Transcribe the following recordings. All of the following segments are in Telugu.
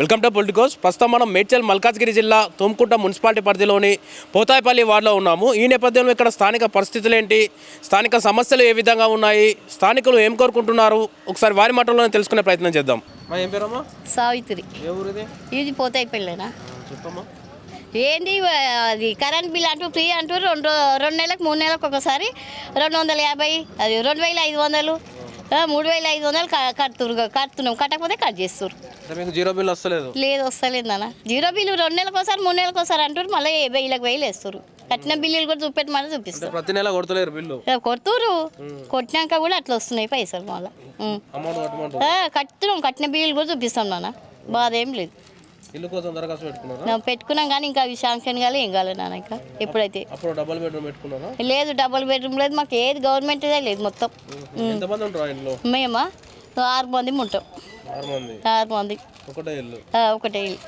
Welcome to Politicos. ప్రస్తుతం మనం మేడ్చల్ మల్కాజ్గిరి జిల్లా తుమ్కుంట మున్సిపాలిటీ పరిధిలోని పోతాయిపల్లి వార్డులో ఉన్నాము. ఈ నేపథ్యంలో ఇక్కడ స్థానిక పరిస్థితులు ఏంటి స్థానిక సమస్యలు ఏ విధంగా ఉన్నాయి? స్థానికులు ఏం కోరుకుంటున్నారు? ఒకసారి వారి మాటల్లోనే తెలుసుకునే ప్రయత్నం చేద్దాం. మా ఏం పేరమ్మా? సావిత్రి. ఏ ఊరిది? ఇది పోతాయి పెళ్ళేనా చెప్పమ్మా. ఏంది అది కరెంట్ బిల్ అంటూ ఫ్రీ అంటూ రెండు రెండు నెలలకు మూడు నెలలకు ఒకసారి రెండు వందల యాభై అది రెండు వేల ఐదు వందలు. మూడు వేల ఐదు వందలు క- కడుతురు కడుతున్నాం. కట్టకపోతే కట్ చేస్తారు. మీకు జీరో బిల్ వస్తలేదు? లేదు వస్తలేదు నాన్న. జీరో బిల్లు రెండు నెలలకు ఒకసారి మూడు నెలలకు ఒకసారి అంటారు మళ్ళీ వెయ్యిలకు వెయ్యిలు వేస్తారు కట్టిన బిల్లులు కూడా చూపెట్టమని చూపిస్తారు. ప్రతి నెల కొడతలేరు బిల్లు? కొడుతురు కొట్టినాక కూడా అట్లా వస్తున్నాయి పైసలు మళ్ళీ. కట్టున్నాం కట్టిన బిల్లులు కూడా చూపిస్తాం నాన్న. బాధ ఏం లేదు. ఇల్లు కోసం దరఖాస్తు పెట్టుకున్నారా? పెట్టుకున్నాం కానీ ఇంకా అవి శాంక్షన్ కాలే ఏం కాలే నాన్న ఇంకా ఎప్పుడైతే. అప్పుడు డబల్ బెడ్రూమ్ పెట్టుకున్నారా? లేదు డబుల్ బెడ్రూమ్ లేదు మాకు ఏది గవర్నమెంట్దే లేదు మొత్తం. ఎంతమంది ఉంటారు ఇంట్లో? మేమా? ఆరు మంది ఉంటాం. ఆరు మంది. ఆరు మంది. ఒకటే ఇల్లు. ఒకటే ఇల్లు.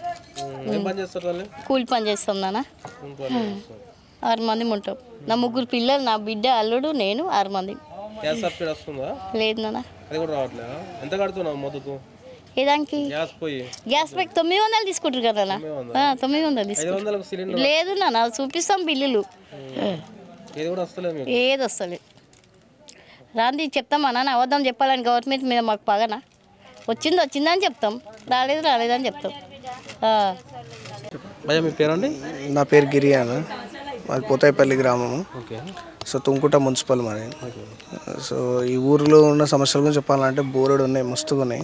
ఉమ్, ఏం పని చేస్తారు వాళ్ళు కూలి పని చేస్తాం నాన్న. ఆరు మంది ఉంటాం. నా ముగ్గురు పిల్లలు నా బిడ్డ అల్లుడు నేను ఆరు మంది. లేదు నాన్న. అది కూడా రావట్లేదా? ఎంత కడుతున్నావు మొదకు? ఏ దానికి? గ్యాస్ పోయి గ్యాస్ తొమ్మిది వందలు తీసుకుంటారు కదా ఆ, తొమ్మిది వందలు తీసుకుంటారు. లేదు నాన్న చూపిస్తాం బిల్లులు. ఏది వస్తలేదు రాంది చెప్తామా నాన్న అవద్దాం చెప్పాలని గవర్నమెంట్ మీద మాకు పగనా. వచ్చింది వచ్చిందని చెప్తాం. రాలేదు రాలేదని చెప్తాం. మీ పేరండి? నా పేరు గిరి అన్న. మాది పోతాయిపల్లి గ్రామము. ఓకే. సో తుంకుట మున్సిపల్ మరి సో ఈ ఊరిలో ఉన్న సమస్యల గురించి చెప్పాలంటే బోరెడు ఉన్నాయి మస్తుగా ఉన్నాయి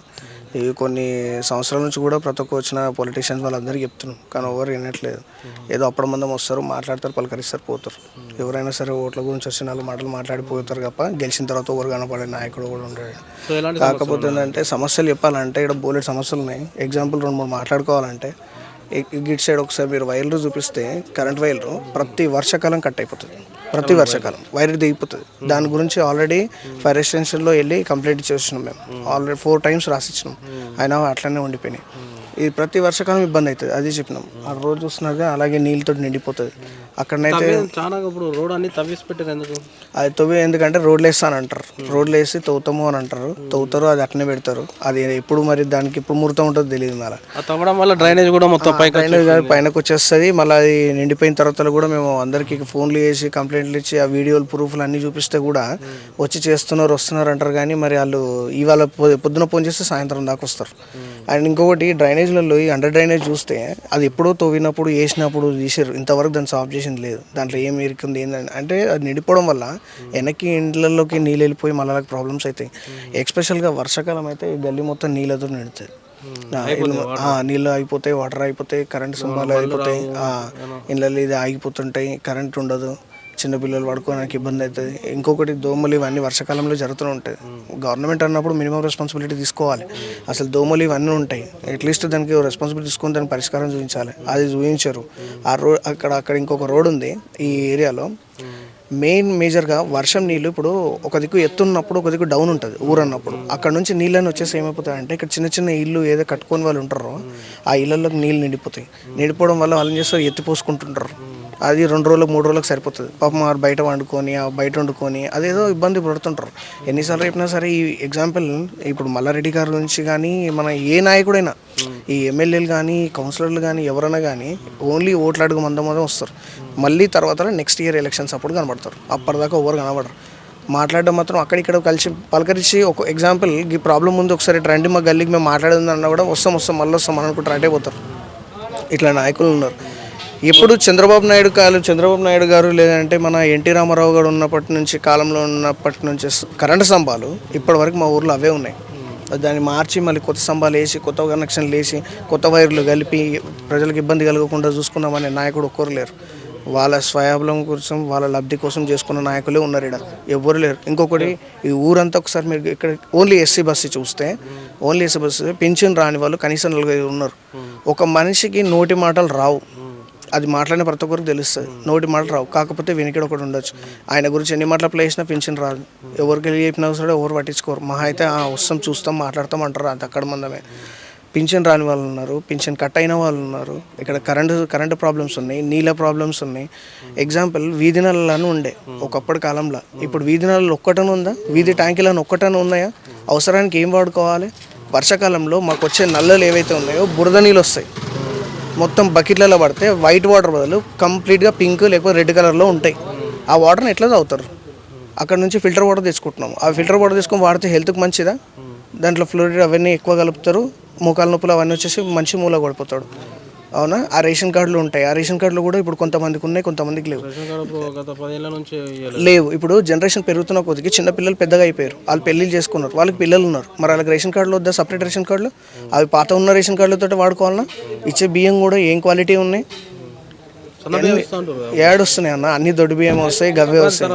ఇవి కొన్ని సంవత్సరాల నుంచి కూడా ప్రతి ఒక్క వచ్చిన పొలిటీషియన్స్ వాళ్ళందరికీ చెప్తున్నాం. కానీ ఎవరు వినట్లేదు. ఏదో అప్పుడు మందం వస్తారు మాట్లాడతారు పలకరిస్తారు పోతారు. ఎవరైనా సరే ఓట్ల గురించి వచ్చి నాలుగు మాటలు మాట్లాడిపోతారు తప్ప గెలిచిన తర్వాత ఎవరు కనపడే నాయకుడు కూడా ఉండడు. కాకపోతే ఏంటంటే సమస్యలు చెప్పాలంటే ఇక్కడ బోలెడ్ సమస్యలు ఉన్నాయి. ఎగ్జాంపుల్ రెండు మూడు మాట్లాడుకోవాలంటే గిట్ సైడ్ ఒకసారి మీరు వైర్లు చూపిస్తే కరెంట్ వైర్లు ప్రతి వర్షాకాలం కట్ అయిపోతుంది. ప్రతి వర్షాకాలం. వైర్ దిగిపోతుంది. దాని గురించి ఆల్రెడీ ఫైర్ ఎక్స్టెన్షన్లో వెళ్ళి కంప్లైంట్ చేస్తున్నాం మేము. ఆల్రెడీ ఫోర్ టైమ్స్ రాసిచ్చినాం. అయినా అట్లనే ఉండిపోయినాయి. ఇది ప్రతి వర్షాకాలం ఇబ్బంది అవుతుంది అది చెప్పినాం. ఆ రోజు చూస్తున్నది అలాగే నీళ్ళతో నిండిపోతుంది. అక్కడనైతే చాలా ఇప్పుడు రోడ్ అన్ని తవ్వేసి పెట్టారు ఎందుకు? అది తవ్వి ఎందుకంటే రోడ్లు వేస్తాను అంటారు. రోడ్లు వేసి తవ్వుతాము అని అంటారు. తవ్వుతారు అది అట్నే పెడతారు. అది ఎప్పుడు మరి దానికి ఇప్పుడు ముహూర్తం ఉంటుందో తెలియదు మళ్ళీ. తవ్వడం వల్ల డ్రైనేజ్ కూడా మొత్తం పైకి పైన పైనకు వచ్చేస్తుంది. మళ్ళీ అది నిండిపోయిన తర్వాత కూడా మేము అందరికీ ఫోన్లు చేసి కంప్లైంట్లు ఇచ్చి ఆ వీడియోలు ప్రూఫ్లు అన్నీ చూపిస్తే కూడా వచ్చి చేస్తున్నారు వస్తున్నారు అంటారు కానీ మరి వాళ్ళు ఇవాళ పొ- పొద్దున ఫోన్ చేస్తే సాయంత్రం దాకా వస్తారు. అండ్ ఇంకొకటి డ్రైనేజ్లలో ఈ అండర్ డ్రైనేజ్ చూస్తే అది ఎప్పుడో తవ్వినప్పుడు వేసినప్పుడు తీసారు ఇంతవరకు దాన్ని సాల్వ్ చేసింది లేదు. దాంట్లో ఏం ఇరుకుంది ఏందని అంటే అది నిండిపోవడం వల్ల వెనక్కి ఇండ్లలోకి నీళ్ళు వెళ్ళిపోయి మళ్ళీ ప్రాబ్లమ్స్ అవుతాయి ఎక్స్పెషల్గా వర్షాకాలం అయితే ఈ గల్లీ మొత్తం నీళ్ళతో నిండుతుంది ఆ, నీళ్ళు అయిపోతాయి వాటర్ అయిపోతాయి కరెంట్ స్తంభాలు అయిపోతాయి. ఆ, ఇళ్ళల్లో ఇది ఆగిపోతుంటాయి కరెంట్ ఉండదు. చిన్నపిల్లలు పడుకోవడానికి ఇబ్బంది అవుతుంది. ఇంకొకటి దోమలు ఇవన్నీ వర్షాకాలంలో జరుగుతూ ఉంటాయి. గవర్నమెంట్ అన్నప్పుడు మినిమం రెస్పాన్సిబిలిటీ తీసుకోవాలి. అసలు దోమలు ఇవన్నీ ఉంటాయి. అట్లీస్ట్ దానికి రెస్పాన్సిబిలిటీ తీసుకొని దానికి పరిష్కారం చూపించాలి. అది చూపించారు. ఆ రోడ్ అక్కడ అక్కడ ఇంకొక రోడ్ ఉంది ఈ ఏరియాలో. మెయిన్ మేజర్గా వర్షం నీళ్ళు ఇప్పుడు ఒక దిక్కు ఎత్తున్నప్పుడు ఒక దిక్కు డౌన్ ఉంటుంది ఊరన్నప్పుడు. అక్కడ నుంచి నీళ్ళని వచ్చేసి ఏమైపోతాయంటే ఇక్కడ చిన్న చిన్న ఇల్లు ఏదో కట్టుకొని వాళ్ళు ఉంటారో ఆ ఇళ్ళలోకి నీళ్ళు నిండిపోతాయి. నిండిపోవడం వల్ల వాళ్ళు ఏం చేస్తారు? ఎత్తిపోసుకుంటుంటారు అది రెండు రోజులకు మూడు రోజులకు సరిపోతుంది. పాపం వారు బయట వండుకొని బయట వండుకొని అదేదో ఇబ్బంది పడుతుంటారు. ఎన్నిసార్లు చెప్పినా సరే ఈ ఎగ్జాంపుల్ ఇప్పుడు మల్లారెడ్డి గారి నుంచి కానీ మన ఏ నాయకుడైనా ఈ ఎమ్మెల్యేలు కానీ కౌన్సిలర్లు కానీ ఎవరైనా కానీ ఓన్లీ ఓట్లు అడుగు మంద మందం వస్తారు. మళ్ళీ తర్వాత నెక్స్ట్ ఇయర్ ఎలక్షన్స్ అప్పుడు కనబడతారు. అప్పటిదాకా ఎవరు కనబడరు. మాట్లాడడం మాత్రం అక్కడిక్కడ కలిసి పలకరించి ఒక ఎగ్జాంపుల్ ఈ ప్రాబ్లం ముందు ఒకసారి రండి మా గల్లీకి మేము మాట్లాడింది అన్నా కూడా వస్తాం వస్తాం మళ్ళీ వస్తాం అని అనుకుంటారు అంటే పోతారు. ఇట్లా నాయకులు ఉన్నారు. ఎప్పుడు చంద్రబాబు నాయుడు కాలు చంద్రబాబు నాయుడు గారు లేదంటే మన ఎన్టీ రామారావు గారు ఉన్నప్పటి నుంచి కాలంలో ఉన్నప్పటి నుంచి కరెంటు స్తంభాలు ఇప్పటి వరకు మా ఊర్లో అవే ఉన్నాయి. దాన్ని మార్చి మళ్ళీ కొత్త స్తంభాలు వేసి కొత్త కనెక్షన్లు వేసి కొత్త వైర్లు కలిపి ప్రజలకు ఇబ్బంది కలగకుండా చూసుకున్నామనే నాయకుడు ఒక్కరు లేరు. వాళ్ళ స్వయాబలం కోసం వాళ్ళ లబ్ధి కోసం చేసుకున్న నాయకులే ఉన్నారు ఇక్కడ ఎవ్వరు లేరు. ఇంకొకటి ఈ ఊరంతా ఒకసారి మీరు ఇక్కడ ఓన్లీ ఎస్సీ బస్సు చూస్తే ఓన్లీ ఎస్సీ బస్సు పింఛన్ రాని వాళ్ళు కనీసం నలుగురు ఉన్నారు. ఒక మనిషికి నోటి మాటలు రావు. అది మాట్లాడిన ప్రతి ఒక్కరికి తెలుస్తుంది. నోటి మాటలు రావు. కాకపోతే వెనుకడు ఒకటి ఉండొచ్చు. ఆయన గురించి ఎన్ని మాటలు ప్లే చేసినా పెన్షన్ రాదు. ఎవరికి వెళ్ళి చెప్పినా సరే ఎవరు పట్టించుకోరు. మహా అయితే వస్తాం చూస్తాం మాట్లాడతాం అంటారు. అది అక్కడ మందమే. పింఛన్ రాని వాళ్ళు ఉన్నారు. పింఛన్ కట్ అయిన వాళ్ళు ఉన్నారు. ఇక్కడ కరెంటు కరెంటు ప్రాబ్లమ్స్ ఉన్నాయి. నీళ్ళ ప్రాబ్లమ్స్ ఉన్నాయి. ఎగ్జాంపుల్ వీధి నల్లని ఉండే ఒకప్పటి కాలంలో. ఇప్పుడు వీధి నల్లలు ఒక్కటనే ఉందా? వీధి ట్యాంకీలను ఒక్కటనే ఉన్నాయా? అవసరానికి ఏం వాడుకోవాలి? వర్షాకాలంలో మాకు వచ్చే నల్లలు ఏవైతే ఉన్నాయో బురద నీళ్ళు వస్తాయి. మొత్తం బకెట్లలో పడితే వైట్ వాటర్ బదులు కంప్లీట్గా పింక్ లేకపోతే రెడ్ కలర్లో ఉంటాయి. ఆ వాటర్ని ఎట్లా తాగుతారు? అక్కడ నుంచి ఫిల్టర్ వాటర్ తీసుకుంటున్నాం ఆ ఫిల్టర్ వాటర్ తీసుకొని వాడితే హెల్త్కి మంచిదా? దాంట్లో ఫ్లోరిడ్ అవన్నీ ఎక్కువ కలుపుతారు. మోకాల నొప్పులు అవన్నీ వచ్చేసి మంచి మూల పడిపోతాడు అవునా? ఆ రేషన్ కార్డులు ఉంటాయి. ఆ రేషన్ కార్డులు కూడా ఇప్పుడు కొంతమందికి ఉన్నాయి కొంతమందికి లేవు. లేవు. ఇప్పుడు జనరేషన్ పెరుగుతున్న కొద్దికి చిన్న పిల్లలు పెద్దగా అయిపోయారు. వాళ్ళు పెళ్ళిళ్ళు చేసుకున్నారు. వాళ్ళకి పిల్లలు ఉన్నారు. మరి వాళ్ళకి రేషన్ కార్డులు వద్దా? సపరేట్ రేషన్ కార్డులు? అవి పాత ఉన్న రేషన్ కార్డులతో వాడుకోవాలన్నా ఇచ్చే బియ్యం కూడా ఏం క్వాలిటీ ఉన్నాయి. ఏడు వస్తున్నాయి అన్న. అన్ని దొడ్డు బియ్యం వస్తాయి గవ్వే వస్తాయి.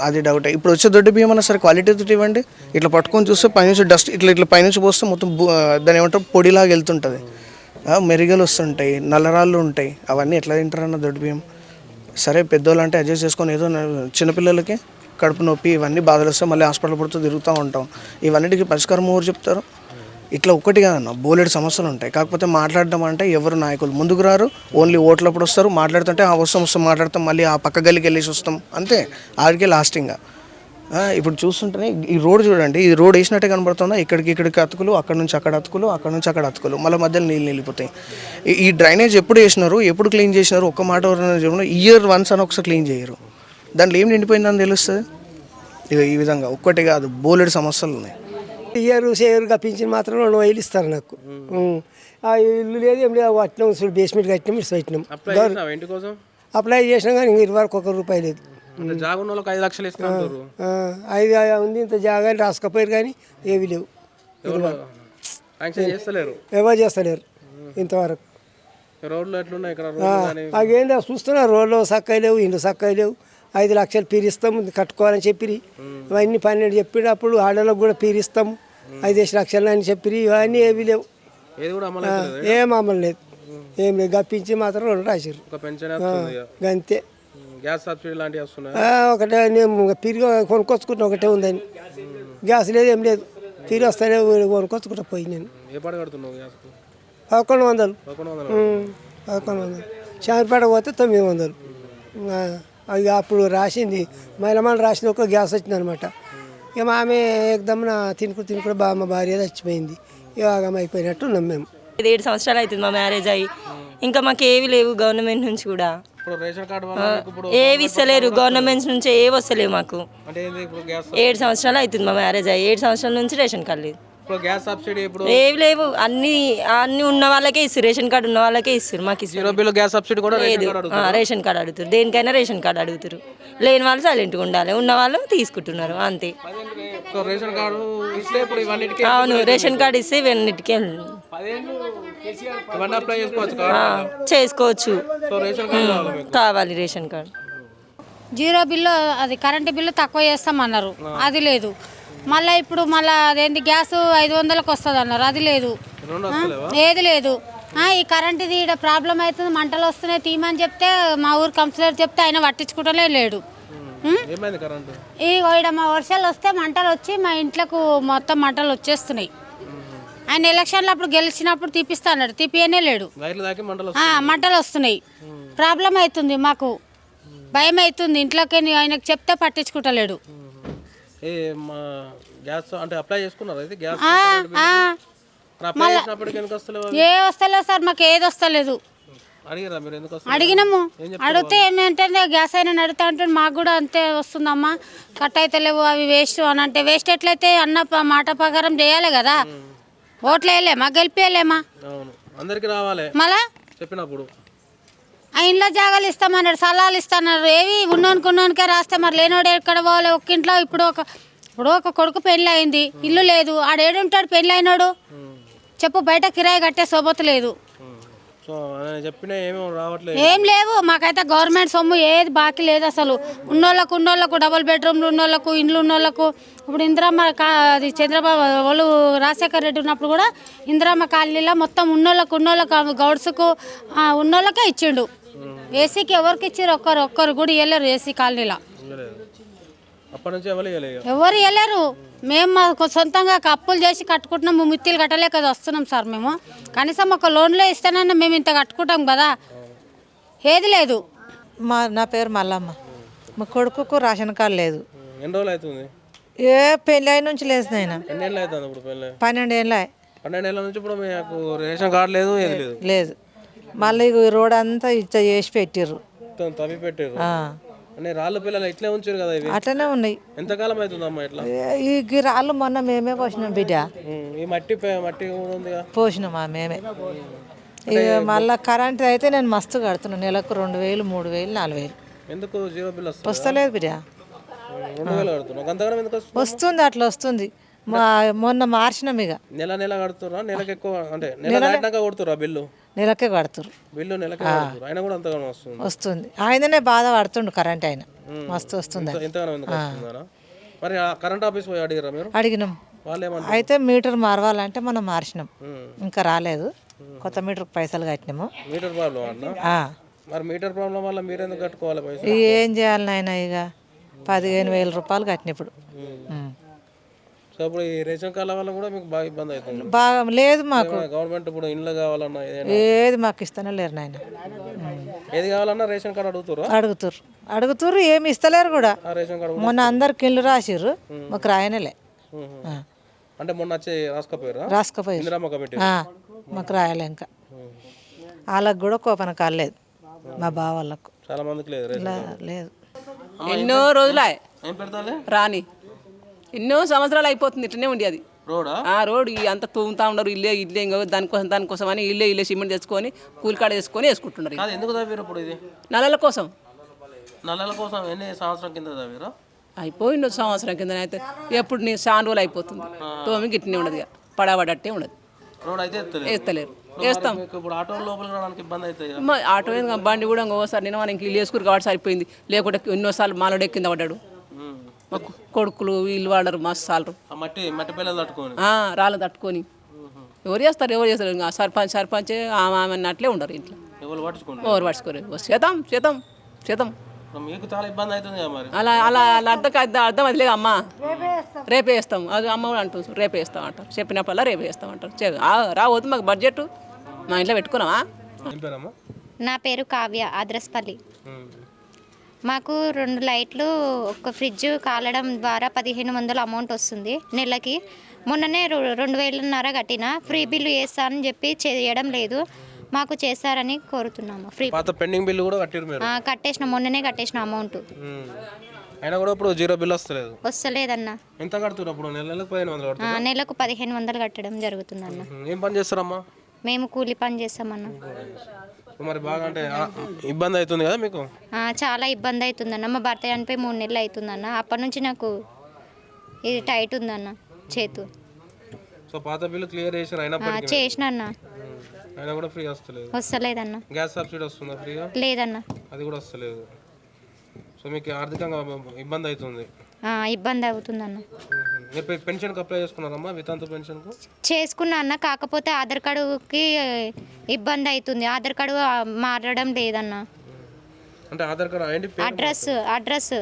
అది డౌట్ ఇప్పుడు వచ్చే దొడ్డు బియ్యం అన్నా సరే క్వాలిటీ తోటి ఇవ్వండి. ఇట్లా పట్టుకొని చూస్తే పైనుంచి డస్ట్ ఇట్లా ఇట్లా పైనుంచి పోస్తే మొత్తం దాని ఏమంటారు? పొడిలాగా వెళ్తుంటుంది. మెరుగలు వస్తుంటాయి నల్లరాళ్ళు ఉంటాయి. అవన్నీ ఎట్లా తింటారన్న దొడ్డు బియ్యం? సరే పెద్దోళ్ళు అంటే అడ్జస్ట్ చేసుకొని ఏదో చిన్నపిల్లలకి కడుపు నొప్పి ఇవన్నీ బాధలు వస్తే మళ్ళీ హాస్పిటల్ పడుతూ తిరుగుతూ ఉంటాం. ఇవన్నిటికీ పరిష్కారం ఎవరు చెప్తారు? ఇట్లా ఒక్కటి కాదన్న బోలెడు సమస్యలు ఉంటాయి. కాకపోతే మాట్లాడడం అంటే ఎవరు నాయకులు? ముందుకు రారు ఓన్లీ ఓట్లప్పుడు వస్తారు. మాట్లాడుతుంటే ఆ వస్తాం వస్తాం మాట్లాడతాం మళ్ళీ ఆ పక్క గల్లికి వెళ్ళేసి వస్తాం. అంతే. ఆడికే లాస్టింగ్గా ఇప్పుడు చూస్తుంటేనే ఈ రోడ్ చూడండి ఈ రోడ్ వేసినట్టే కనబడుతుందా? ఇక్కడికి ఇక్కడికి అతుకులు అక్కడ నుంచి అక్కడ అతుకులు అక్కడ నుంచి అక్కడ అతుకులు. మళ్ళీ మధ్యలో నీళ్ళు నిలిపోతాయి. ఈ- డ్రైనేజ్ ఎప్పుడు వేసినారు? ఎప్పుడు క్లీన్ చేసినారు? ఒక్క మాట చెప్పిన ఇయర్ వన్స్ అని ఒకసారి క్లీన్ చేయరు. దాంట్లో ఏం నిండిపోయిందని తెలుస్తుంది? ఇక ఈ విధంగా ఒక్కటి కాదు బోలెడు సమస్యలు ఉన్నాయి. ఇయర్ షేర్గా పింఛన్ మాత్రం రెండు వేలు ఇస్తారు నాకు. ఆ ఇల్లు లేదు ఏం లేదు కట్టినాం బేస్మెంట్ కట్టినాం ఇటు పెట్టినాం. అప్లై చేసినావా ఇంటి కోసం? అప్లై చేసినా కానీ ఇంక ఇరువరకు ఒక రూపాయి లేదు. వాళ్ళకి ఐదు లక్షలు ఉంది ఇంత జాగా అని రాసుకపోయారు కానీ ఏవి లేవు. ఎవరు శాంక్షన్ చేస్తలేరు? ఎవరు చేస్తలేరు ఇంతవరకు. రోడ్లు ఎట్లున్నాయి ఇక్కడ? రోడ్లు కానీ అవేందా చూస్తున్నా రోడ్లు సక్కగా లేవు ఇండ్లు సక్కగా లేవు. ఐదు లక్షలు పీరిస్తాం కట్టుకోవాలని చెప్పిరి. ఇవన్నీ పన్నెండు చెప్పినప్పుడు ఆడలకు కూడా పీరిస్తాం. ఐదేసి లక్షలు అని చెప్పిరి ఇవన్నీ ఏవి లేవు. ఏం అమలు లేదు. ఏం లేదు. గప్పించి మాత్రం రెండు రాసిర్రు. ఒక గ్యాస్ సబ్సిడీ లాంటివి వస్తున్నాయి? ఆ, ఒకటే నేను పిరిగి కొనుక్కొచ్చుకుంటున్నా ఒకటే ఉందని గ్యాస్ లేదు ఏం లేదు. పిరి వస్తానే కొనుక్కొచ్చుకుంటా పోయి నేను. ఏ పాట కడుతున్నావు గ్యాస్ పదకొండు వందలు. పదకొండు వందలు. పదకొండు వందలు. పోతే తొమ్మిది వందలు. ఇక అప్పుడు రాసింది. మైలమాల రాసింది ఒక గ్యాస్ వచ్చింది అనమాట ఇక ఆమె ఏకదమ్మున తినుకు తినుకు బా మా భార్య చచ్చిపోయింది. ఇక ఆగం అయిపోయినట్టు ఉన్నాం మేము. ఏడు సంవత్సరాలు అవుతుంది మా మ్యారేజ్ అయ్యి. ఇంకా మాకు ఏవి లేవు గవర్నమెంట్ నుంచి కూడా. ఇప్పుడు రేషన్ కార్డు వల్ల మీకు ఇప్పుడు ఏవి ఇస్తలేరు గవర్నమెంట్ నుంచి ఏవి వస్తలేవు మాకు. అంటే ఏంది ఇప్పుడు గ్యాస్ ఏడు సంవత్సరాలు అవుతుంది మా మ్యారేజ్ అయ్యి ఏడు సంవత్సరాల నుంచి రేషన్ కార్డు లేదు. ఇప్పుడు గ్యాస్ సబ్సిడీ ఇప్పుడు ఏవి లేవు అన్ని అన్ని ఉన్న వాళ్ళకే ఇస్తారు రేషన్ కార్డు ఉన్న వాళ్ళకే ఇస్తారు మాకు ఇస్తారు. జీరో గ్యాస్ సబ్సిడీ కూడా రేషన్ లేదు. కార్డు ఆ, రేషన్ కార్డు అడుగుతారు. దేనికైనా రేషన్ కార్డు అడుగుతారు. లేని వాళ్ళు సైలెంట్గా ఉండాలి. ఉన్న వాళ్ళు తీసుకుంటున్నారు అంతే. రేషన్ కార్డు ఇస్తే ఇప్పుడు ఇవన్నిటికీ అవును రేషన్ కార్డు ఇస్తే ఇవన్నిటికీ చేసుకోవచ్చు కావాలి? రేషన్ కార్డు జీరో బిల్లు అది కరెంటు బిల్లు తక్కువ చేస్తామన్నారు. అది లేదు. మళ్ళీ ఇప్పుడు మళ్ళీ అదేంటి గ్యాస్ ఐదు వందలకు వస్తుంది అన్నారు అది లేదు. ఏది లేదు. ఆ, ఈ కరెంటుది ఈడ ప్రాబ్లం అవుతుంది మంటలు వస్తున్నాయి తీయమని చెప్తే మా ఊరు కౌన్సిలర్ చెప్తే ఆయన పట్టించుకుంటలే లేడు. ఉం? ఏమైంది కరెంటు? ఈ ఈడ మా వర్షాలు వస్తే మంటలు వచ్చి మా ఇంట్లకు మొత్తం మంటలు వచ్చేస్తున్నాయి. ఆయన ఎలక్షన్లో అప్పుడు గెలిచినప్పుడు తీపిస్తా అన్నాడు. తీపియనే లేడు. మంటలు వస్తున్నాయి. ప్రాబ్లం అవుతుంది మాకు. భయం అవుతుంది. ఇంట్లోకి ఆయనకు చెప్తే పట్టించుకుంటలేడు. ఏ వస్తలేదు సార్ మాకు ఏది వస్తలేదు. అడిగినాము. అడిగితే ఏమంటే గ్యాస్ అయినా నడుతా అంటే మాకు కూడా అంతే వస్తుందమ్మా. కట్ అయితే లేవు అవి వేస్ట్ అని అంటే. వేస్ట్ ఎట్లయితే అన్న మాట ప్రకారం చేయాలి కదా. ఓట్లు వేయలే మాకు గెలిపేయలేమా అవును. అందరికి రావాలి. మళ్ళా? చెప్పినప్పుడు. ఆ ఇంట్లో జాగాలు ఇస్తామన్నాడు సలాలు ఇస్తామన్నారు. ఏవి ఉన్నోనికి ఉన్నోనికే రాస్తే మరి లేనోడు ఎక్కడ పోవాలి? ఒక్క ఇంట్లో ఇప్పుడు ఒక ఇప్పుడు ఒక కొడుకు పెళ్ళి అయింది ఇల్లు లేదు. ఆడేడుంటాడు పెళ్ళి అయినాడు చెప్పు బయట కిరాయి కట్టే సోబత లేదు. సో చెప్పిన ఏమో రావట్లేదు. ఏం లేవు. మాకైతే గవర్నమెంట్ సొమ్ము ఏది బాకీ లేదు అసలు. ఉన్నోళ్ళకు ఉన్నోళ్ళకు డబుల్ బెడ్రూమ్లు ఉన్నోళ్ళకు ఇండ్లు ఉన్నోళ్ళకు. ఇప్పుడు ఇందిరమ్మ అది చంద్రబాబు వాళ్ళు రాజశేఖర రెడ్డి ఉన్నప్పుడు కూడా ఇందిరమ్మ కాలనీలో మొత్తం ఉన్నోళ్ళకు ఉన్నోళ్ళకు గౌడ్స్కు ఉన్నోళ్ళకే ఇచ్చిండు. ఏసీకి ఎవరికి ఇచ్చారు ఒక్కరు ఒక్కరు కూడా ఇవ్వలేరు ఏసీ కాలనీలో. అప్పటి నుంచి ఎవరు ఇవ్వలేదు ఎవరు ఇవ్వలేరు మేము మాకు సొంతంగా అప్పులు చేసి కట్టుకుంటున్నాం. మిత్తిలు కట్టలేక వస్తున్నాం సార్ మేము. కనీసం ఒక లోన్లో ఇస్తానన్నా మేము ఇంత కట్టుకుంటాం కదా. ఏది లేదు. మా నా పేరు మల్లమ్మ. మా కొడుకుకు రేషన్ కార్డు లేదు. ఎన్ని రోజులు అవుతుంది? ఏ పెళ్ళి అయిన నుంచి లేదు నాయన. ఎన్ని ఏళ్ళు అవుతుంది ఇప్పుడు పెళ్ళి? పన్నెండు ఏళ్ళ పన్నెండు ఏళ్ళ నుంచి ఇప్పుడు మీకు రేషన్ కార్డు లేదు ఏది లేదు? లేదు. మళ్ళీ ఈ రోడ్ అంతా ఇట్లా చేసి పెట్టిర్రు. తవ్వి పెట్టారు ఆ. అనే రాళ్ళ పిల్లలు ఇట్లే ఉంచారు కదా ఇవి? అట్లనే ఉన్నాయి. ఎంతకాలం అవుతుందమ్మా ఇట్లా? ఈ రాళ్ళు మొన్న మేమే పోసినాం బిడ్డ. ఈ మట్టి మట్టి కూడా ఉంది కదా పోసినామా మేమే. ఇక మళ్ళీ కరెంట్ అయితే నేను మస్తు కడుతున్నాను నెలకు రెండు వేలు మూడు వేలు నాలుగు వేలు. ఎందుకు జీరో బిల్ వస్తుంది? వస్తలేదు బిడ్డ. రెండు వేలు కడుతున్నావు. అంతగానం ఎందుకు వస్తుంది? వస్తుంది అట్లా వస్తుంది. మా మొన్న మార్చినాం ఇక. నెల నెల కడుతురా నెలకు ఎక్కువ అంటే నెల దాటినాక కొడుతురా బిల్లు? నెలకే కడుతురు బిల్లు నెలకే కడుతురా అయినా కూడా అంతగానం వస్తుంది వస్తుంది. ఆయననే బాధ పడుతుండు కరెంట్ ఆయన. మస్తు వస్తుంది ఎందుకు మరి ఆ కరెంట్ ఆఫీస్ పోయి అడిగారా మీరు? అడిగినాం. వాళ్ళు అయితే మీటర్ మారవాలంటే మనం మార్చినాం. ఇంకా రాలేదు. కొత్త మీటర్కి పైసలు కట్టినాము. మీటర్ ప్రాబ్లం అన్న? ఆ. మరి మీటర్ ప్రాబ్లం వల్ల మీరు ఎందుకు కట్టుకోవాలి పైసలు? ఇక ఏం చేయాలి నాయన ఇక పదిహేను వేల రూపాయలు కట్టిన ఇప్పుడు. ఉమ్. సో ఇప్పుడు ఈ రేషన్ కార్డుల వల్ల కూడా మీకు బాగా ఇబ్బంది అవుతుంది. బాగా లేదు మాకు. గవర్నమెంట్ ఇప్పుడు ఇండ్లు కావాలన్నా ఏదైనా ఏది మాకు ఇస్తనే లేరు నాయన. ఏది కావాలన్నా రేషన్ కార్డు అడుగుతారా అడుగుతుర్రు. అడుగుతుర్రు ఏమి ఇస్తలేరు కూడా. ఆ రేషన్ కార్డు మొన్న అందరికి ఇల్లు రాసిర్రు మాకు రాయనలే. ఆ. అంటే మొన్న వచ్చి రాసుకపోయారా ఆ, మాకు రాయలే ఇంకా. వాళ్ళకు కూడా కోపన కాలేదు మా బావ వాళ్ళకు చాలా మందికి లేదు రేషన్ లేదు. ఎన్నో ఏం పెడతాలే? రాని ఎన్నో సంవత్సరాలు అయిపోతుంది ఇట్లనే ఉండి అది. ఆ రోడ్ ఈ అంత తూముతా ఉన్నారు ఇల్లే ఇల్లే ఇంకో దానికోసం దానికోసం అని ఇల్లే ఇల్లే సిమెంట్ తెచ్చుకొని కూలికాడ వేసుకొని వేసుకుంటున్నారు ఎందుకు తవ్వారు ఇప్పుడు ఇది? నల్లల కోసం. నల్లల కోసం ఎన్ని సంవత్సరం కింద తవ్వారు అయిపోయింది సంవత్సరం కింద అయితే. ఎప్పుడు నీ సాన్ రోజులు అయిపోతుంది. తోమి గిట్లనే ఉండదు పడబడట్టే ఉండదు. రోడ్ అయితే ఎత్తలేదు. వేస్తలేరు వేస్తాం. ఇప్పుడు ఆటో లోపలికి రావడానికి ఇబ్బంది అవుతుంది ఆటో బండి కూడా ఇంకోసారి నేను మనకి ఇల్లు వేసుకుని కాబట్టి సరిపోయింది. లేకుంటే ఎన్నోసార్లు మాలోడు కింద పడ్డాడు. మా కు- కొడుకులు వీళ్ళు వాడరు మస్తు మట్టి మట్టి పిల్లలు తట్టుకొని? ఆ, రాళ్ళు తట్టుకొని. ఎవరు చేస్తారు ఎవరు చేస్తారు? ఇంకా సర్పంచ్ సర్పంచ్ ఆమె ఆమె అన్నట్లే ఉండరు ఇంట్లో. ఎవరు ఎవరు పట్టుకోరు మీకు చాలా ఇబ్బంది అవుతుంది కదా మరి? అలా అలా అలా అర్థం అర్థం అర్థం అది లేదు అమ్మా. రేపే వేస్తాం అది అమ్మ కూడా అంటుంది రేపే వేస్తాం అంటారు. చెప్పినప్పుడల్లా రేపే వేస్తాం అంటారు. రావద్దు మాకు బడ్జెట్ మా ఇంట్లో పేరమ్మా నా పేరు కావ్య ఆద్రస్పల్లి. మాకు రెండు లైట్లు ఒక ఫ్రిడ్జ్ కాలడం ద్వారా పదిహేను వందల అమౌంట్ వస్తుంది నెలకి. మొన్ననే రెండు వేలన్నర కట్టిన ఫ్రీ బిల్లు వేస్తానని చెప్పి చేయడం లేదు. మాకు చేస్తారని కోరుతున్నాము. ఫ్రీ పాత పెండింగ్ బిల్లు కూడా కట్టారు మీరు? ఆ, కట్టేసిన మొన్ననే కట్టేసిన అమౌంట్. ఉమ్. అయినా కూడా ఇప్పుడు జీరో బిల్ వస్తలేదు. వస్తలేదన్న. ఎంత పదిహేను వందలు నెలకు పదిహేను వందలు కట్టడం జరుగుతుందన్న. ఏం పని చేస్తారమ్మా? మేము కూలి పని చేస్తామన్న. మరి బాగా అంటే ఆ, ఇబ్బంది అవుతుంది కదా మీకు? చాలా ఇబ్బంది అవుతుందన్న. మా భర్త చనిపోయి మూడు నెలలు అవుతుందన్న. అప్పటి నుంచి నాకు ఇది టైట్ ఉందన్న చేతు. సో పాత బిల్లు క్లియర్ అయినప్పటికీ చేసిన అన్న. అయినా కూడా ఫ్రీ వస్తలేదు? వస్తలేదన్న. గ్యాస్ సబ్సిడీ వస్తుందా ఫ్రీగా? లేదన్న. అది కూడా వస్తలేదు. సో మీకు ఆర్థికంగా ఇబ్బంది అవుతుంది? ఇబ్బంది అవుతుందన్న. మీరు పెన్షన్కి అప్లై చేసుకున్నారమ్మా? వితంతు పెన్షన్కు చేసుకున్నా అన్న కాకపోతే ఆధార్ కార్డుకి ఇబ్బంది అవుతుంది ఆధార్ కార్డు మారడం లేదన్న. అంటే ఆధార్ కార్డు అడ్రస్ అడ్రస్.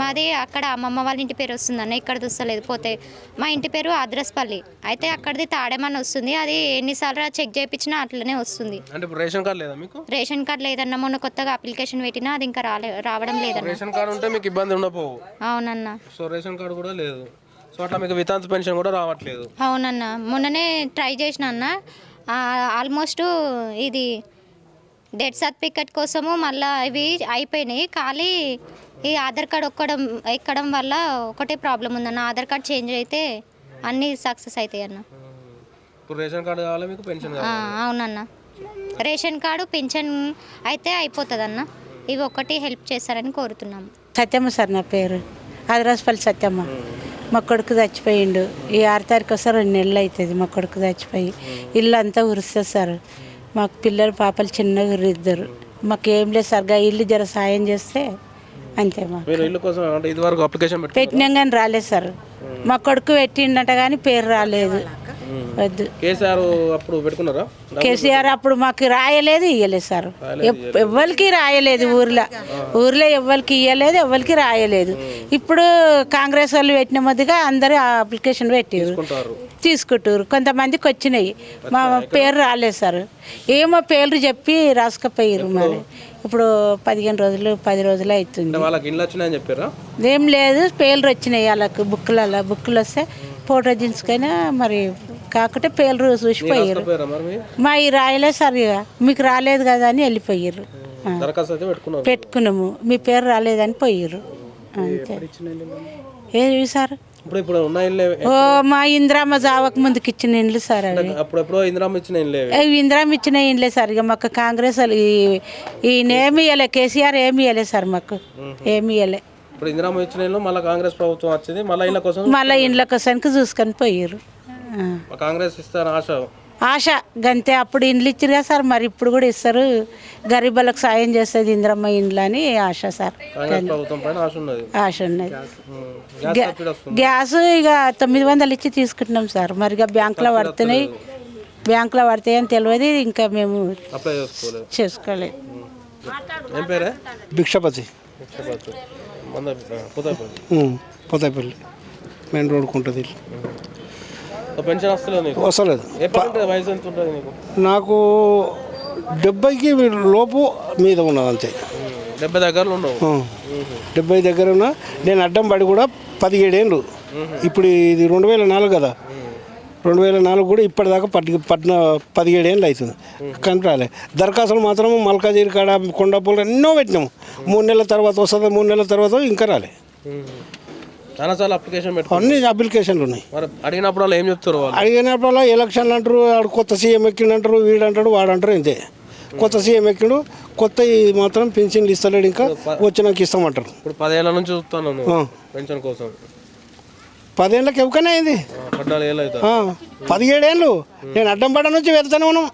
మాది అక్కడ అమ్మమ్మ వాళ్ళ ఇంటి పేరు వస్తుందన్న ఇక్కడ వస్తలేదు పోతే మా ఇంటి పేరు అద్రస్పల్లి అయితే అక్కడిది తాడేమని వస్తుంది. అది ఎన్నిసార్లు చెక్ చేయించినా అట్లనే వస్తుంది. అంటే ఇప్పుడు రేషన్ కార్డు లేదా మీకు? రేషన్ కార్డు లేదన్న మొన్న కొత్తగా అప్లికేషన్ పెట్టినా అది ఇంకా రాలే రావడం లేదన్న. రేషన్ కార్డు ఉంటే మీకు ఇబ్బంది ఉండకపోవు. అవునన్న. సో రేషన్ కార్డు కూడా లేదు. సో అట్లా మీకు వితంతు పెన్షన్ కూడా రావట్లేదు. అవునన్న మొన్ననే ట్రై చేసిన అన్న. ఆ, ఆల్మోస్ట్ ఇది డెత్ సర్టిఫికెట్ కోసము మళ్ళీ ఇవి అయిపోయినాయి. ఖాళీ ఈ ఆధార్ కార్డ్ ఒక్కడం ఎక్కడం వల్ల ఒకటే ప్రాబ్లం ఉందన్న. ఆధార్ కార్డ్ చేంజ్ అయితే అన్నీ సక్సెస్ అవుతాయి అన్న. ఇప్పుడు రేషన్ కార్డు కావాలి మీకు పెన్షన్ ఆ, అవునన్న. రేషన్ కార్డు పింఛన్ అయితే అయిపోతుంది అన్న ఇవి ఒక్కటి హెల్ప్ చేస్తారని కోరుతున్నాము. సత్యమ్మ సార్ నా పేరు. ఆదిరాజపల్లి సత్యమ్మ. మా కొడుకు చచ్చిపోయిండు. ఈ ఆరు తారీఖు వస్తే రెండు నెలలు అవుతుంది మా కొడుకు చచ్చిపోయి. ఇల్లు అంతా ఉరుస్తుంది సార్. మాకు పిల్లలు పాపలు చిన్నగా ఇద్దరు మాకు ఏం లేదు సార్. ఇల్లు జర సాయం చేస్తే అంతే మాకు. పెట్టినాం కానీ రాలేదు సార్. మా కొడుకు పెట్టిండట కానీ పేరు రాలేదు. వద్దు. కేసీఆర్ అప్పుడు పెట్టుకున్నారా? కేసీఆర్ అప్పుడు మాకు రాయలేదు ఇయ్యలేదు సార్. ఎవ్వరికి రాయలేదు ఊర్లో. ఊర్లో ఎవ్వరికి ఇయ్యలేదు ఎవ్వరికి రాయలేదు. ఇప్పుడు కాంగ్రెస్ వాళ్ళు పెట్టిన మొదటిగా అందరూ అప్లికేషన్ పెట్టారు తీసుకుంటారు. కొంతమందికి వచ్చినాయి. మా పేరు రాలేదు సార్. ఏమో పేర్లు చెప్పి రాసుకుపోయారు మరి. ఇప్పుడు పదిహేను రోజులు పది రోజులు అవుతుంది. వాళ్ళకి ఇండ్లు వచ్చినాయని చెప్పారా? ఏం లేదు పేర్లు వచ్చినాయి వాళ్ళకు. బుక్కులలో బుక్కులు వస్తే ఫోటో దించుకొని మరి కాకుంటే పేర్లు చూసిపోయారు. పోయారా మరి మీరు మా ఈ రాయలే సరిగా. మీకు రాలేదు కదా అని వెళ్ళిపోయారు. పెట్టుకున్నాము. మీ పేరు రాలేదని పోయారు. అంతే. ఏవి సార్? ఇప్పుడు ఇప్పుడు ఓ మా ఇందిరామ్మ జావక ముందుకు ఇచ్చిన ఇండ్లు సార్ అవి అప్పుడెప్పుడో ఇందిరామ్మ ఇచ్చిన ఇందిరామ్మ ఇండ్లే సార్. ఇక మాకు కాంగ్రెస్ వాళ్ళు ఈ- ఈయన ఏమి ఇవ్వలే కేసీఆర్ ఏమి ఇవ్వలే సార్ మాకు. ఏమి ఇవ్వలే ఇప్పుడు ఇందిరామ్మ ఇచ్చిన ఇల్లు మళ్ళీ కాంగ్రెస్ ప్రభుత్వం వచ్చింది మళ్ళీ ఇళ్ళ కోసం మళ్ళీ ఇండ్ల కోసానికి చూసుకొని పోయారు. కాంగ్రెస్ ఇస్తాను ఆశ. ఆశ. గంతే అప్పుడు ఇండ్లు ఇచ్చిరు కదా సార్ మరి ఇప్పుడు కూడా ఇస్తారు. గరీబులకు సాయం చేస్తుంది ఇందిరమ్మ ఇండ్లు అని ఆశ సార్. కాంగ్రెస్ ప్రభుత్వం పైన ఆశ ఉన్నది. గ్యాస్ ఇక తొమ్మిది వందలు ఇచ్చి తీసుకుంటున్నాం సార్. మరి ఇక బ్యాంకులో పడుతున్నాయి. బ్యాంకులో పడతాయి అని తెలియదు. ఇంకా మేము చేసుకోలేదు. భిక్షపతి. పోతాయిపల్లి మెయిన్ రోడ్కు ఉంటుంది. పెన్షన్ వస్తలేదు నీకు? వస్తలేదు. ఏ పని ఉంటుంది? వయసు ఎంత ఉంటుంది నీకు? నాకు డెబ్బైకి లోపు మీద ఉన్నది అంతే. డెబ్బై దగ్గరలో ఉన్నావు. డెబ్బై దగ్గర ఉన్న. నేను అడ్డం పడి కూడా పదిహేడేళ్ళు ఇప్పుడు ఇది రెండు వేల నాలుగు కదా. రెండు వేల నాలుగు కూడా ఇప్పటిదాకా పట్టి పట్టిన పదిహేడేళ్ళు అవుతుంది. కానీ రాలే. దరఖాస్తులు మాత్రం మల్కాజిరి కాడ కొండపూలు ఎన్నో పెట్టినాము. మూడు నెలల తర్వాత వస్తుంది మూడు నెలల తర్వాత ఇంకా రాలే. చాలా చాలా అప్లికేషన్ పెట్టు అన్ని అప్లికేషన్లు ఉన్నాయి. మరి అడిగినప్పుడు వాళ్ళు ఏం చెప్తారు వాళ్ళు? అడిగినప్పుడు ఎలక్షన్లు అంటారు ఆడు కొత్త సీఎం ఎక్కిండు అంటారు వీడు అంటాడు వాడు అంటారు ఇంతే కొత్త సీఎం ఎక్కిండు కొత్త మాత్రం పెన్షన్లు ఇస్తలేడు ఇంకా వచ్చినాక ఇస్తామంటారు. ఇప్పుడు పదేళ్ళ నుంచి చూస్తాను. పెన్షన్ కోసం. పదేళ్ళకి ఎవకనే అయింది? పదిహేడేళ్ళు నేను అడ్డం పడ నుంచి వెళ్తానే ఉన్నాం.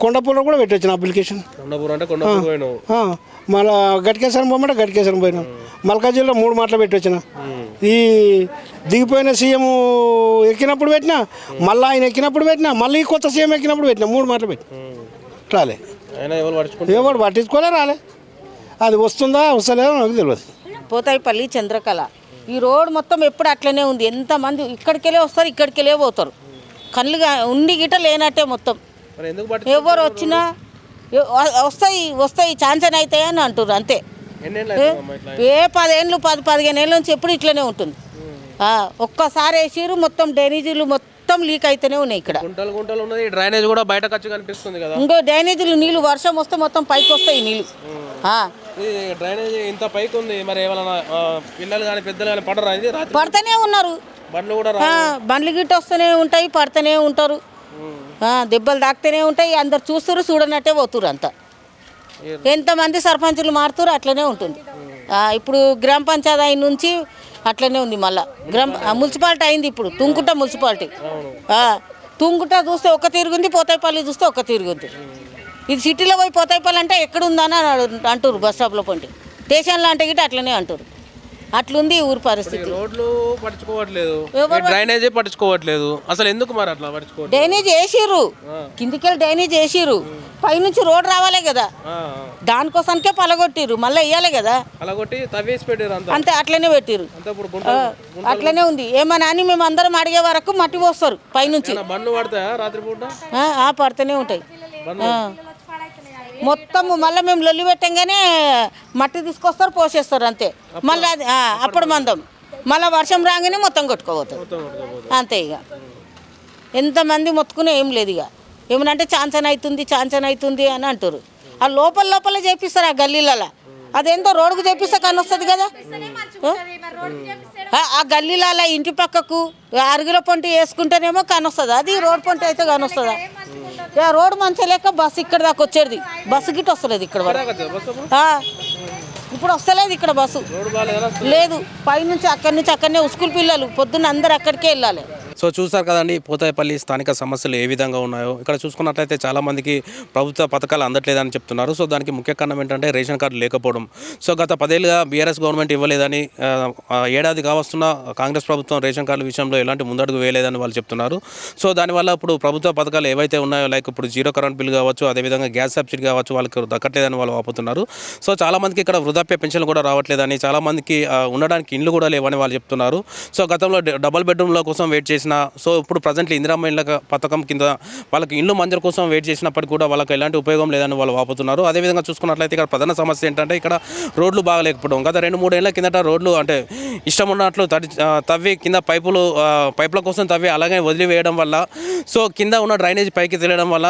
కొండపూలో కూడా పెట్టొచ్చిన అప్లికేషన్. కొండపూర్ అంటే కొండపూర్ పోయినావు. ఆ, మళ్ళా గట్కేశ్వరం పోమంటే గట్కేశ్వరం పోయినాం. మల్కాజీలో మూడు మాటలు పెట్టొచ్చిన ఈ దిగిపోయిన సీఎం ఎక్కినప్పుడు పెట్టినా మళ్ళీ ఆయన ఎక్కినప్పుడు పెట్టినా మళ్ళీ కొత్త సీఎం ఎక్కినప్పుడు పెట్టినా మూడు మాటలు పెట్టినా రాలే. ఎవరు పట్టించుకోలే రాలే. అది వస్తుందా వస్తలేదో నాకు తెలియదు. పోతాయిపల్లి చంద్రకళ. ఈ రోడ్ మొత్తం ఎప్పుడు అట్లనే ఉంది. ఎంతమంది ఇక్కడికెళ్ళే వస్తారు ఇక్కడికెళ్ళే పోతారు. కళ్ళుగా ఉండి గిట లేనట్టే మొత్తం. మరి ఎందుకు పట్టు ఎవరు వచ్చినా వస్తాయి వస్తాయి అవుతాయి అని అంటారు అంతే. ఎన్నేళ్ళు ఏ- పదేళ్ళు పది పదిహేను ఏళ్ళ నుంచి ఎప్పుడు ఇట్లనే ఉంటుంది. ఒక్కసారి వేసిరు మొత్తం డ్రైనేజీలు మొత్తం లీక్ అయితేనే ఉన్నాయి ఇక్కడ. గుంటలు గుంటలు ఉన్నది డ్రైనేజ్ కూడా బయటకు వచ్చి కనిపిస్తుంది కదా? ఇంకో డ్రైనేజీలు నీళ్ళు వర్షం వస్తే మొత్తం పైకి వస్తాయి నీళ్ళు. డ్రైనేజ్ ఇంత పైకి ఉంది మరి ఏమైనా పిల్లలు కానీ పెద్దలు కానీ పడరా ఇది పడుతూనే ఉన్నారు. బండ్లు కూడా బండ్లు గిట్ట వస్తూనే ఉంటాయి పడుతూనే ఉంటారు. ఆ, దెబ్బలు తాకుతూనే ఉంటాయి అందరు చూస్తారు చూడనట్టే పోతురు అంతా. ఎంతమంది సర్పంచులు మారుతారు అట్లనే ఉంటుంది. ఇప్పుడు గ్రామ పంచాయతీ నుంచి అట్లనే ఉంది మళ్ళా. గ్రామ మున్సిపాలిటీ అయింది ఇప్పుడు తుంకుట మున్సిపాలిటీ. తుంగుట తుంకుట చూస్తే ఒక తిరుగుంది పోతాయిపల్లి చూస్తే ఒక తిరుగుంది ఇది సిటీలో పోయి పోతాయిపల్లి అంటే ఎక్కడుందని అంటారు బస్ స్టాప్లో పండి స్టేషన్లో అంటే గిట్ట అట్లనే అంటారు అట్లుంది ఊరి పరిస్థితి. రోడ్లు పట్టించుకోవట్లేదు. ఈ డ్రైనేజీ పట్టించుకోవట్లేదు. అసలు ఎందుకు మరి అట్లా పట్టించుకోవట్లేదు? డ్రైనేజ్ వేసిర్రు. కిందికెళ్ళి డ్రైనేజ్ వేసిర్రు. పైనుంచి రోడ్ రావాలే కదా. దానికోసానికే పలగొట్టిర్రు. మళ్ళీ వేయాలి కదా. తవ్వేసి పెట్టారు అంతా. అట్లనే పెట్టిర్రు. అట్లనే ఉంది. ఏమన్నా అని మేము అందరం అడిగే వరకు మట్టి పోస్తారు పైనుంచి. బండ్లు పడతాయా రాత్రిపూట? పడుతూనే ఉంటాయి. మొత్తం మళ్ళీ మేము లొల్లి పెట్టంగానే మట్టి తీసుకొస్తారు పోసేస్తారు అంతే. మళ్ళీ అది అప్పుడు మందం. మళ్ళీ వర్షం రాగానే మొత్తం కొట్టుకోబోతారు అంతే ఇక. ఎంతమంది మొత్తుకునే ఏం లేదు ఇక. ఏమనంటే ఛాన్సన్ అవుతుంది ఛాన్సన్ అవుతుంది అని అంటారు ఆ లోపల లోపల చేపిస్తారు ఆ గల్లీలలో అదేందో రోడ్డుకు చేపిస్తే కానీ వస్తుంది కదా? ఆ? ఆ గల్లీలలో ఇంటి పక్కకు అరుగుల పొంట వేసుకుంటేనేమో కానొస్తుంది అది రోడ్ పొంట అయితే కానొస్తుందా ఇక రోడ్ మంచిగా లేక బస్సు ఇక్కడ దాకా వచ్చేది. బస్సు గిట్ట వస్తలేదు ఇక్కడ వరకు. ఇప్పుడు వస్తలేదు ఇక్కడ బస్సు. లేదు పైనుంచి అక్కడి నుంచి అక్కడనే స్కూల్ పిల్లలు పొద్దున్న అందరు అక్కడికే వెళ్ళాలి. సో చూసారు కదండి పోతాయిపల్లి స్థానిక సమస్యలు ఏ విధంగా ఉన్నాయో. ఇక్కడ చూసుకున్నట్లయితే చాలామందికి ప్రభుత్వ పథకాలు అందట్లేదని చెప్తున్నారు. సో దానికి ముఖ్య కారణం ఏంటంటే రేషన్ కార్డు లేకపోవడం. సో గత పదేళ్ళుగా బీఆర్ఎస్ గవర్నమెంట్ ఇవ్వలేదని ఏడాది కావస్తున్న కాంగ్రెస్ ప్రభుత్వం రేషన్ కార్డు విషయంలో ఎలాంటి ముందడుగు వేయలేదని వాళ్ళు చెప్తున్నారు. సో దానివల్ల ఇప్పుడు ప్రభుత్వ పథకాలు ఏవైతే ఉన్నాయో లైక్ ఇప్పుడు జీరో కరెంట్ బిల్ కావచ్చు అదేవిధంగా గ్యాస్ సబ్సిడీ కావచ్చు వాళ్ళకి దక్కట్లేదని వాళ్ళు ఆపుతున్నారు సో చాలామందికి ఇక్కడ వృద్ధాప్య పెన్షన్లు కూడా రావట్లేదని చాలామందికి ఉండడానికి ఇండ్లు కూడా లేవని వాళ్ళు చెప్తున్నారు. సో గతంలో డబల్ డబుల్ బెడ్రూమ్ల కోసం వెయిట్ చేసిన చేసిన సో ఇప్పుడు ప్రజెంట్లీ ఇందిరా ఇళ్ళ పథకం కింద వాళ్ళకి ఇల్లు మంజూరు కోసం వెయిట్ చేసినప్పటికీ కూడా వాళ్ళకి ఎలాంటి ఉపయోగం లేదని వాళ్ళు వాపుతున్నారు. అదేవిధంగా చూసుకున్నట్లయితే ఇక్కడ ప్రధాన సమస్య ఏంటంటే ఇక్కడ రోడ్లు బాగలేకపోవడం. గత రెండు మూడు కిందట రోడ్లు అంటే ఇష్టం ఉన్నట్లు తడి తవ్వి కింద పైపులు పైపుల కోసం తవ్వి అలాగే వదిలివేయడం వల్ల సో కింద ఉన్న డ్రైనేజ్ పైకి తెలియడం వల్ల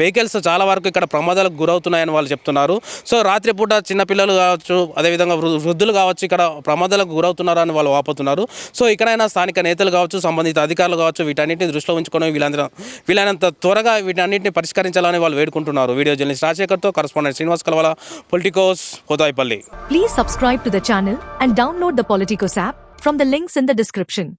వెహికల్స్ చాలా వరకు ఇక్కడ ప్రమాదాలకు గురవుతున్నాయని వాళ్ళు చెప్తున్నారు. సో రాత్రిపూట చిన్నపిల్లలు కావచ్చు అదేవిధంగా వృద్ధులు కావచ్చు ఇక్కడ ప్రమాదాలకు గురవుతున్నారని వాళ్ళు వాపోతున్నారు. సో ఇక్కడైనా స్థానిక నేతలు కావచ్చు సంబంధిత అధికారులు కావచ్చు వీటన్నిటిని దృష్టిలో ఉంచుకొని వీళ్ళందరూ వీలైనంత త్వరగా వీటన్నిటిని పరిష్కరించాలని వాళ్ళు వేడుకుంటున్నారు. వీడియో జర్నలిస్ట్ రాజశేఖర్తో correspondent Srinivas కలవాల Politicos హోదాయిపల్లి please subscribe to the channel and download the Politicos app from the links in the description